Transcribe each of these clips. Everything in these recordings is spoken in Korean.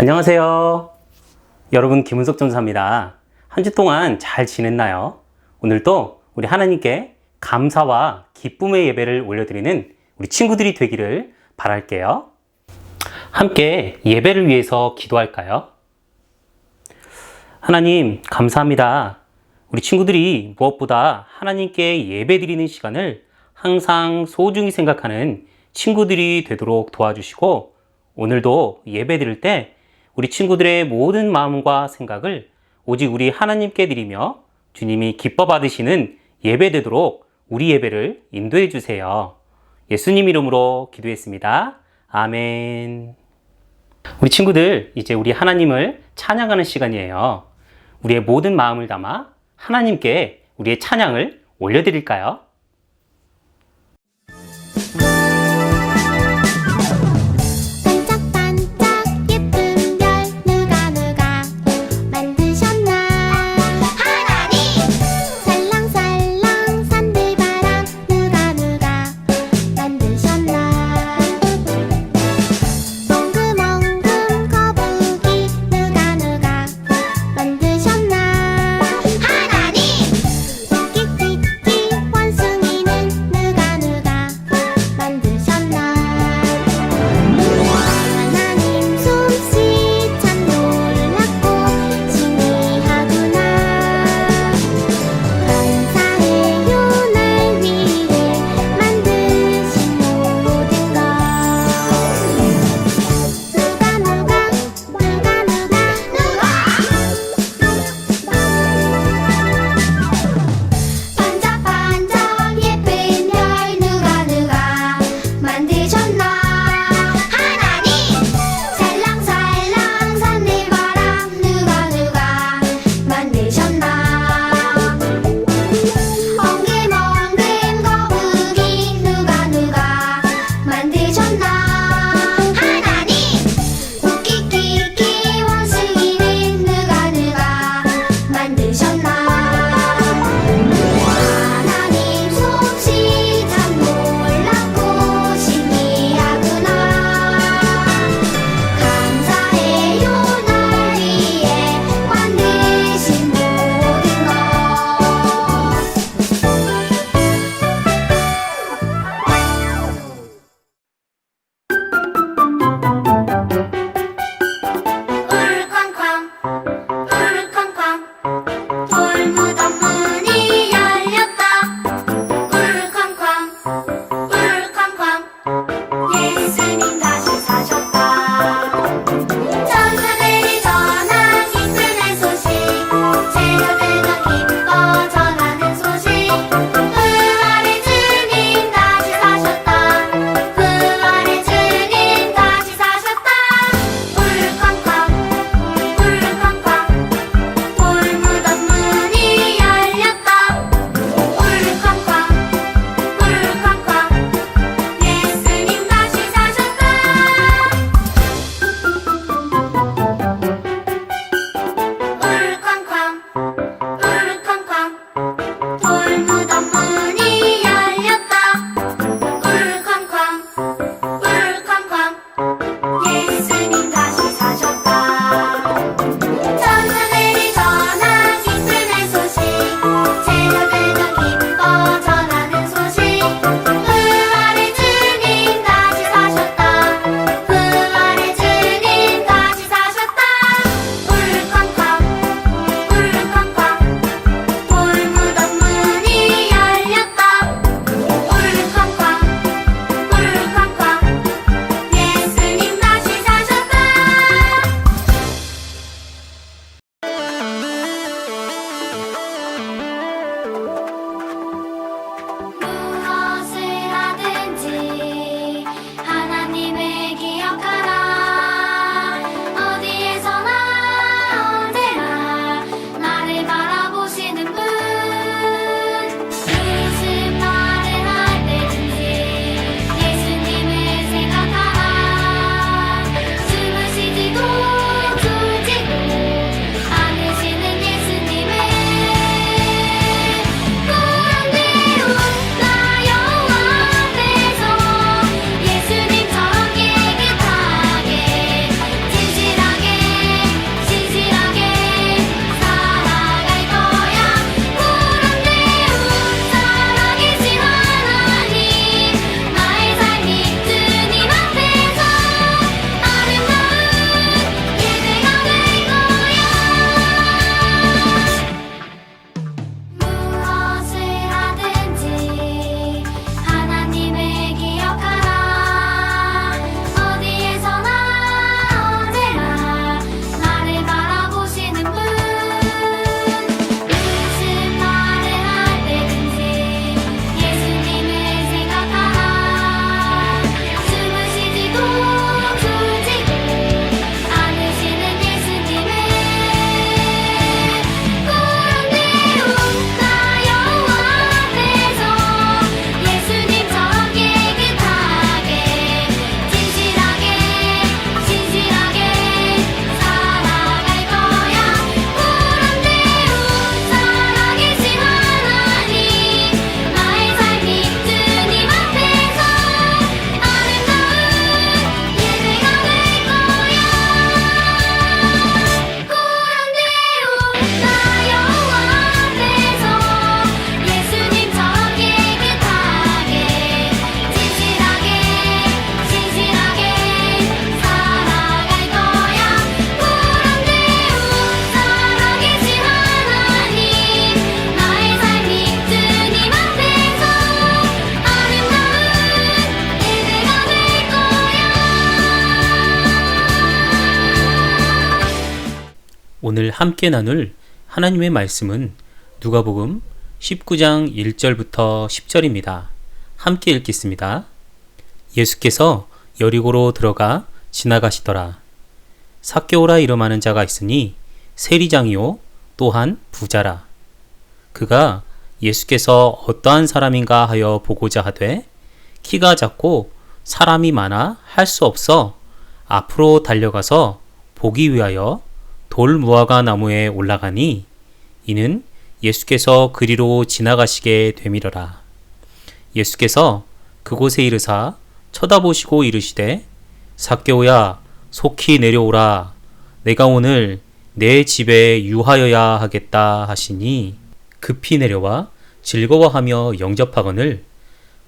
안녕하세요. 여러분 김은석 전사입니다. 한 주 동안 잘 지냈나요? 오늘도 우리 하나님께 감사와 기쁨의 예배를 올려드리는 우리 친구들이 되기를 바랄게요. 함께 예배를 위해서 기도할까요? 하나님, 감사합니다. 우리 친구들이 무엇보다 하나님께 예배 드리는 시간을 항상 소중히 생각하는 친구들이 되도록 도와주시고, 오늘도 예배 드릴 때 우리 친구들의 모든 마음과 생각을 오직 우리 하나님께 드리며 주님이 기뻐 받으시는 예배 되도록 우리 예배를 인도해 주세요. 예수님 이름으로 기도했습니다. 아멘. 우리 친구들, 이제 우리 하나님을 찬양하는 시간이에요. 우리의 모든 마음을 담아 하나님께 우리의 찬양을 올려드릴까요? 함께 나눌 하나님의 말씀은 누가복음 19장 1절부터 10절입니다. 함께 읽겠습니다. 예수께서 여리고로 들어가 지나가시더라. 사개오라 이름하는 자가 있으니 세리장이요 또한 부자라. 그가 예수께서 어떠한 사람인가 하여 보고자 하되 키가 작고 사람이 많아 할 수 없어 앞으로 달려가서 보기 위하여 돌 무화과 나무에 올라가니 이는 예수께서 그리로 지나가시게 되밀어라. 예수께서 그곳에 이르사 쳐다보시고 이르시되 사개오야 속히 내려오라 내가 오늘 내 집에 유하여야 하겠다 하시니 급히 내려와 즐거워하며 영접하거늘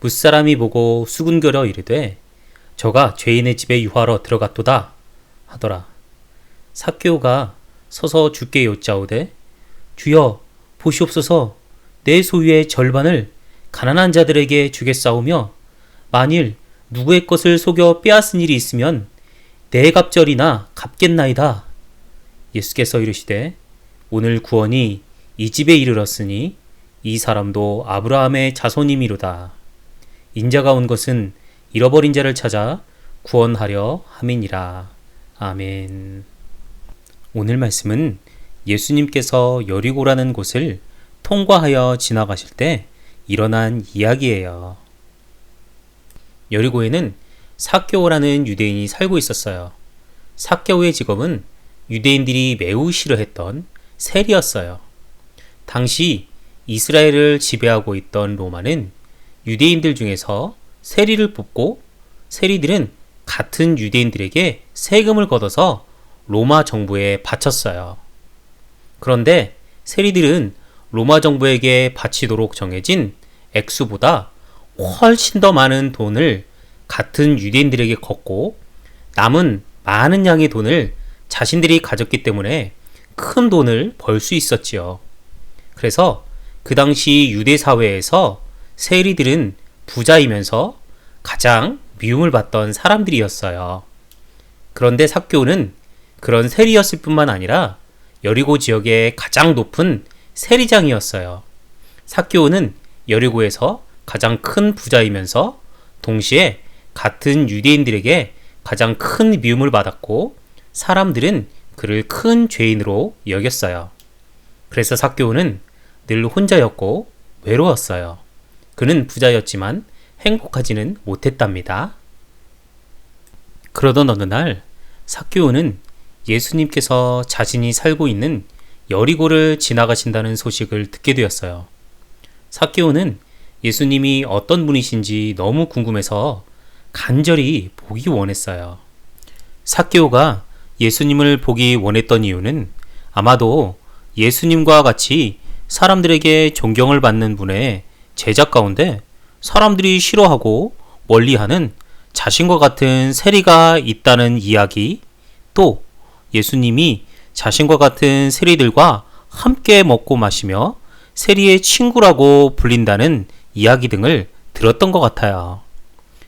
무사람이 보고 수군거려 이르되 저가 죄인의 집에 유하러 들어갔도다 하더라 사개오가 서서 주께 여짜오되 주여 보시옵소서 내 소유의 절반을 가난한 자들에게 주겠사오며 만일 누구의 것을 속여 빼앗은 일이 있으면 내 갑절이나 갚겠나이다. 예수께서 이르시되 오늘 구원이 이 집에 이르렀으니 이 사람도 아브라함의 자손이미로다. 인자가 온 것은 잃어버린 자를 찾아 구원하려 함이니라. 아멘. 오늘 말씀은 예수님께서 여리고라는 곳을 통과하여 지나가실 때 일어난 이야기예요. 여리고에는 사개오라는 유대인이 살고 있었어요. 사개오의 직업은 유대인들이 매우 싫어했던 세리였어요. 당시 이스라엘을 지배하고 있던 로마는 유대인들 중에서 세리를 뽑고 세리들은 같은 유대인들에게 세금을 걷어서 로마 정부에 바쳤어요. 그런데 세리들은 로마 정부에게 바치도록 정해진 액수보다 훨씬 더 많은 돈을 같은 유대인들에게 걷고 남은 많은 양의 돈을 자신들이 가졌기 때문에 큰 돈을 벌 수 있었지요. 그래서 그 당시 유대 사회에서 세리들은 부자이면서 가장 미움을 받던 사람들이었어요. 그런데 사교는 그런 세리였을 뿐만 아니라 여리고 지역의 가장 높은 세리장이었어요. 사교는 여리고에서 가장 큰 부자이면서 동시에 같은 유대인들에게 가장 큰 미움을 받았고 사람들은 그를 큰 죄인으로 여겼어요. 그래서 사교는 늘 혼자였고 외로웠어요. 그는 부자였지만 행복하지는 못했답니다. 그러던 어느 날 사교는 예수님께서 자신이 살고 있는 여리고를 지나가신다는 소식을 듣게 되었어요. 사케오는 예수님이 어떤 분이신지 너무 궁금해서 간절히 보기 원했어요. 사케오가 예수님을 보기 원했던 이유는 아마도 예수님과 같이 사람들에게 존경을 받는 분의 제작 가운데 사람들이 싫어하고 멀리하는 자신과 같은 세리가 있다는 이야기 또 예수님이 자신과 같은 세리들과 함께 먹고 마시며 세리의 친구라고 불린다는 이야기 등을 들었던 것 같아요.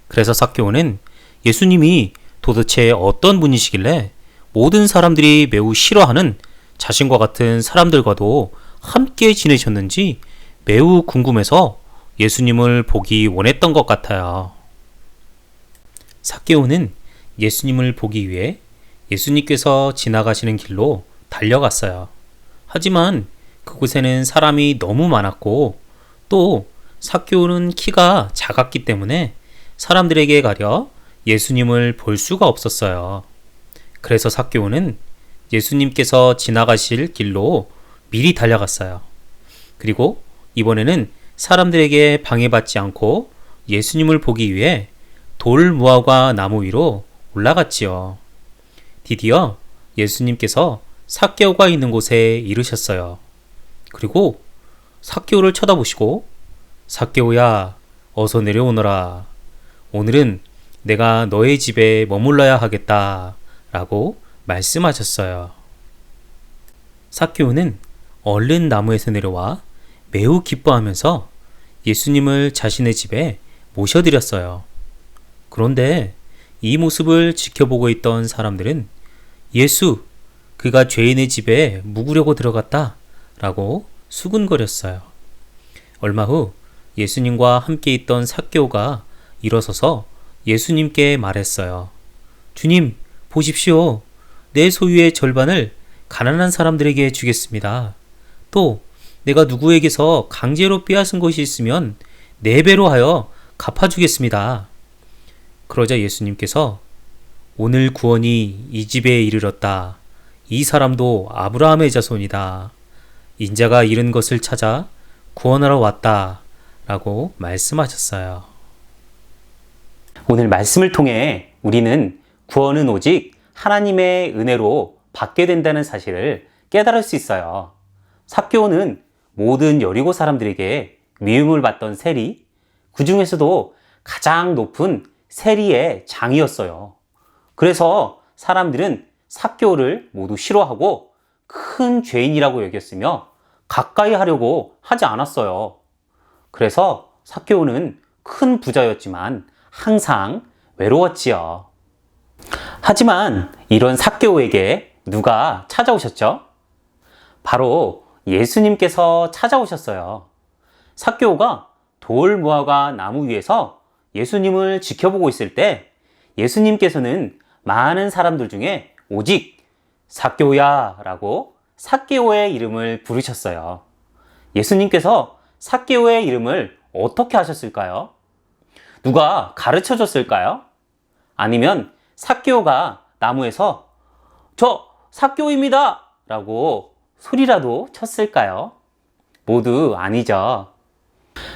그래서 사케오는 예수님이 도대체 어떤 분이시길래 모든 사람들이 매우 싫어하는 자신과 같은 사람들과도 함께 지내셨는지 매우 궁금해서 예수님을 보기 원했던 것 같아요. 사케오는 예수님을 보기 위해 예수님께서 지나가시는 길로 달려갔어요. 하지만 그곳에는 사람이 너무 많았고 또 사케오는 키가 작았기 때문에 사람들에게 가려 예수님을 볼 수가 없었어요. 그래서 사케오는 예수님께서 지나가실 길로 미리 달려갔어요. 그리고 이번에는 사람들에게 방해받지 않고 예수님을 보기 위해 돌 무화과 나무 위로 올라갔지요. 드디어 예수님께서 사개오가 있는 곳에 이르셨어요. 그리고 사개오를 쳐다보시고 사개오야 어서 내려오너라. 오늘은 내가 너의 집에 머물러야 하겠다. 라고 말씀하셨어요. 사케오는 얼른 나무에서 내려와 매우 기뻐하면서 예수님을 자신의 집에 모셔드렸어요. 그런데 이 모습을 지켜보고 있던 사람들은 예수, 그가 죄인의 집에 묵으려고 들어갔다 라고 수군거렸어요. 얼마 후 예수님과 함께 있던 삭개오가 일어서서 예수님께 말했어요. 주님, 보십시오. 내 소유의 절반을 가난한 사람들에게 주겠습니다. 또 내가 누구에게서 강제로 빼앗은 것이 있으면 네 배로 하여 갚아주겠습니다. 그러자 예수님께서 오늘 구원이 이 집에 이르렀다. 이 사람도 아브라함의 자손이다. 인자가 잃은 것을 찾아 구원하러 왔다. 라고 말씀하셨어요. 오늘 말씀을 통해 우리는 구원은 오직 하나님의 은혜로 받게 된다는 사실을 깨달을 수 있어요. 삭개오는 모든 여리고 사람들에게 미움을 받던 세리, 그 중에서도 가장 높은 세리의 장이었어요. 그래서 사람들은 삭개오를 모두 싫어하고 큰 죄인이라고 여겼으며 가까이 하려고 하지 않았어요. 그래서 삭개오는 큰 부자였지만 항상 외로웠지요. 하지만 이런 삭개오에게 누가 찾아오셨죠? 바로 예수님께서 찾아오셨어요. 삭개오가 돌 무화과 나무 위에서 예수님을 지켜보고 있을 때 예수님께서는 많은 사람들 중에 오직 삭개오야 라고 삭개오의 이름을 부르셨어요. 예수님께서 삭개오의 이름을 어떻게 하셨을까요? 누가 가르쳐 줬을까요? 아니면 삭개오가 나무에서 저 삭개오입니다! 라고 소리라도 쳤을까요? 모두 아니죠.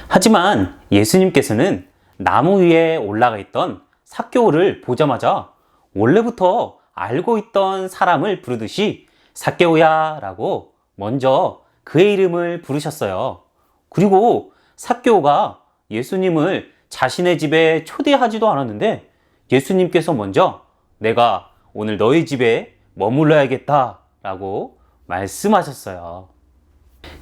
하지만 예수님께서는 나무 위에 올라가 있던 삭개오를 보자마자 원래부터 알고 있던 사람을 부르듯이 삭개오야 라고 먼저 그의 이름을 부르셨어요. 그리고 삭개오가 예수님을 자신의 집에 초대하지도 않았는데 예수님께서 먼저 내가 오늘 너희 집에 머물러야겠다 라고 말씀하셨어요.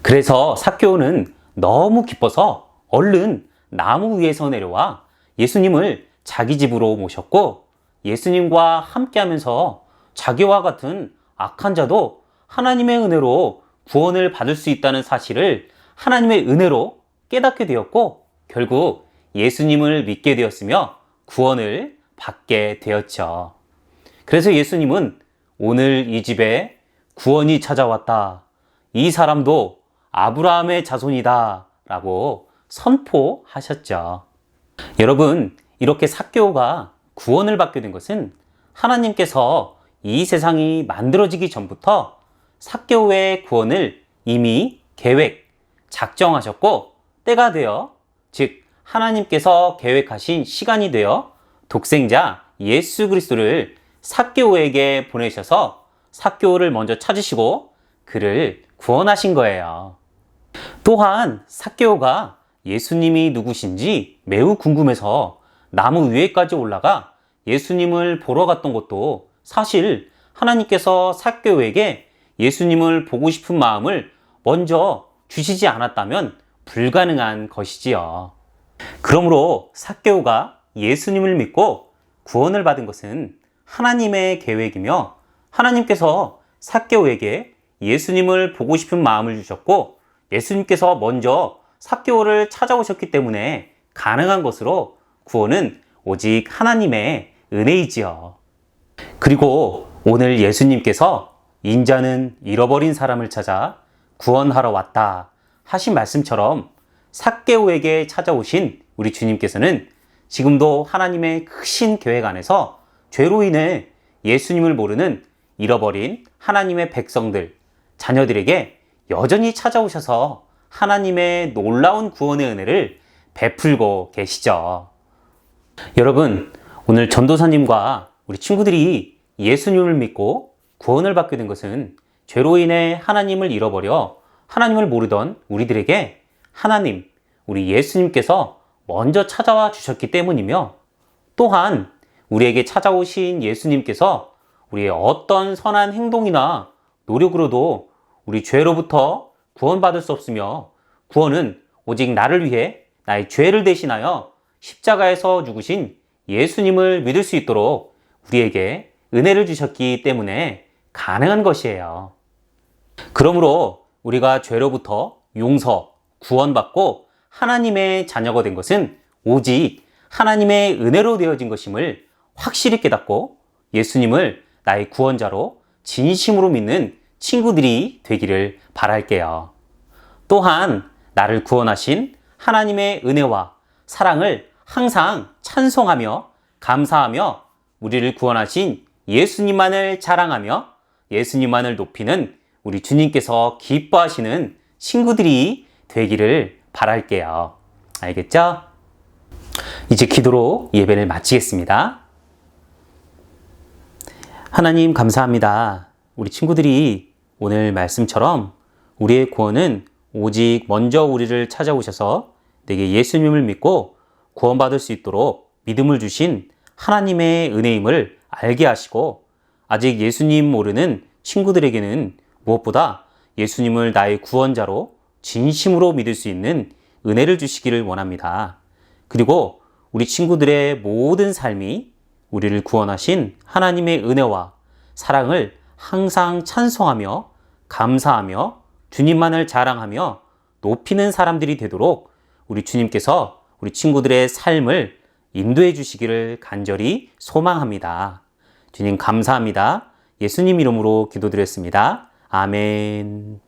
그래서 삭개오는 너무 기뻐서 얼른 나무 위에서 내려와 예수님을 자기 집으로 모셨고 예수님과 함께 하면서 자기와 같은 악한 자도 하나님의 은혜로 구원을 받을 수 있다는 사실을 하나님의 은혜로 깨닫게 되었고 결국 예수님을 믿게 되었으며 구원을 받게 되었죠. 그래서 예수님은 오늘 이 집에 구원이 찾아왔다. 이 사람도 아브라함의 자손이다. 라고 선포하셨죠. 여러분, 이렇게 삭개오가 구원을 받게 된 것은 하나님께서 이 세상이 만들어지기 전부터 삭개오의 구원을 이미 계획, 작정하셨고 때가 되어 즉 하나님께서 계획하신 시간이 되어 독생자 예수 그리스도를 삭개오에게 보내셔서 삭개오를 먼저 찾으시고 그를 구원하신 거예요. 또한 삭개오가 예수님이 누구신지 매우 궁금해서 나무 위에까지 올라가 예수님을 보러 갔던 것도 사실 하나님께서 삭개오에게 예수님을 보고 싶은 마음을 먼저 주시지 않았다면 불가능한 것이지요. 그러므로 삭개오가 예수님을 믿고 구원을 받은 것은 하나님의 계획이며 하나님께서 삭개오에게 예수님을 보고 싶은 마음을 주셨고 예수님께서 먼저 삭개오를 찾아오셨기 때문에 가능한 것으로 구원은 오직 하나님의 은혜이지요. 그리고 오늘 예수님께서 인자는 잃어버린 사람을 찾아 구원하러 왔다 하신 말씀처럼 삭개오에게 찾아오신 우리 주님께서는 지금도 하나님의 크신 계획 안에서 죄로 인해 예수님을 모르는 잃어버린 하나님의 백성들, 자녀들에게 여전히 찾아오셔서 하나님의 놀라운 구원의 은혜를 베풀고 계시죠. 여러분, 오늘 전도사님과 우리 친구들이 예수님을 믿고 구원을 받게 된 것은 죄로 인해 하나님을 잃어버려 하나님을 모르던 우리들에게 하나님, 우리 예수님께서 먼저 찾아와 주셨기 때문이며 또한 우리에게 찾아오신 예수님께서 우리의 어떤 선한 행동이나 노력으로도 우리 죄로부터 구원받을 수 없으며 구원은 오직 나를 위해 나의 죄를 대신하여 십자가에서 죽으신 예수님을 믿을 수 있도록 우리에게 은혜를 주셨기 때문에 가능한 것이에요. 그러므로 우리가 죄로부터 용서, 구원받고 하나님의 자녀가 된 것은 오직 하나님의 은혜로 되어진 것임을 확실히 깨닫고 예수님을 나의 구원자로 진심으로 믿는 친구들이 되기를 바랄게요. 또한 나를 구원하신 하나님의 은혜와 사랑을 항상 찬송하며 감사하며 우리를 구원하신 예수님만을 자랑하며 예수님만을 높이는 우리 주님께서 기뻐하시는 친구들이 되기를 바랄게요. 알겠죠? 이제 기도로 예배를 마치겠습니다. 하나님 감사합니다. 우리 친구들이 오늘 말씀처럼 우리의 구원은 오직 먼저 우리를 찾아오셔서 내게 예수님을 믿고 구원받을 수 있도록 믿음을 주신 하나님의 은혜임을 알게 하시고 아직 예수님 모르는 친구들에게는 무엇보다 예수님을 나의 구원자로 진심으로 믿을 수 있는 은혜를 주시기를 원합니다. 그리고 우리 친구들의 모든 삶이 우리를 구원하신 하나님의 은혜와 사랑을 항상 찬송하며 감사하며 주님만을 자랑하며 높이는 사람들이 되도록 우리 주님께서 우리 친구들의 삶을 인도해 주시기를 간절히 소망합니다. 주님 감사합니다. 예수님 이름으로 기도드렸습니다. 아멘.